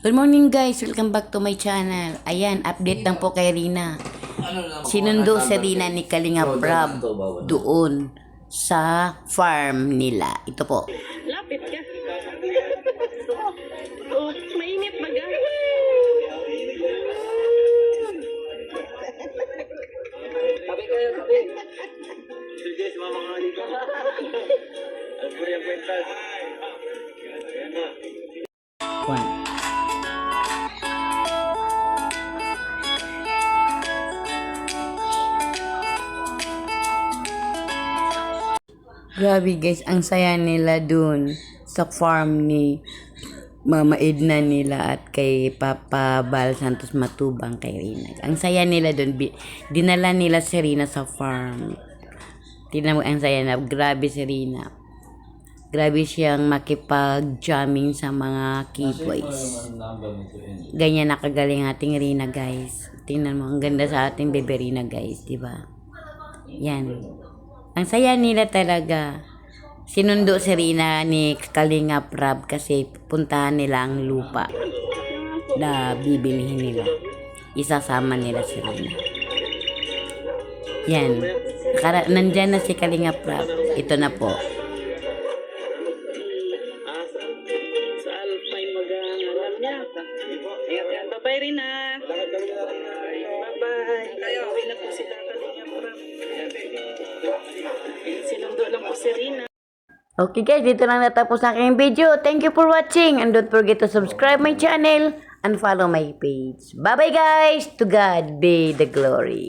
Good morning guys, welcome back to my channel. Ayan, update lang po kay Rina. Sinundo si Rina ni Kalinga Prab doon sa farm nila. Ito po. Lapit ka. oh, mainit baga. Sabi kayo, sabi. Sige, sumama ka dito. Ang kuya kwentas. One. Grabe guys, ang saya nila dun sa farm ni Mama Edna nila at kay Papa Bal Santos Matubang kay Rina. Ang saya nila bi- dinala nila si Rina sa farm. Tingnan mo, ang saya na. Grabe si Rina. Grabe siyang makipag-jamming sa mga keyboys. Ganyan nakagaling ating Rina, guys. Tingnan mo, ang ganda sa ating bebe Rina, guys. di ba? Yan. Ang saya nila talaga. Sinundo si Rina ni Kalinga Prab kasi puntahan nila ang lupa na bibilihin nila. Isasama nila si Rina. Yan. Kara, nandyan na si Kalinga Prab. Ito na po. Ah, sa, Sinundo lang po si Rina. Okay guys, dito lang natapos ang aking video. Thank you for watching and don't forget to subscribe my channel and follow my page. Bye bye guys! To God be the glory.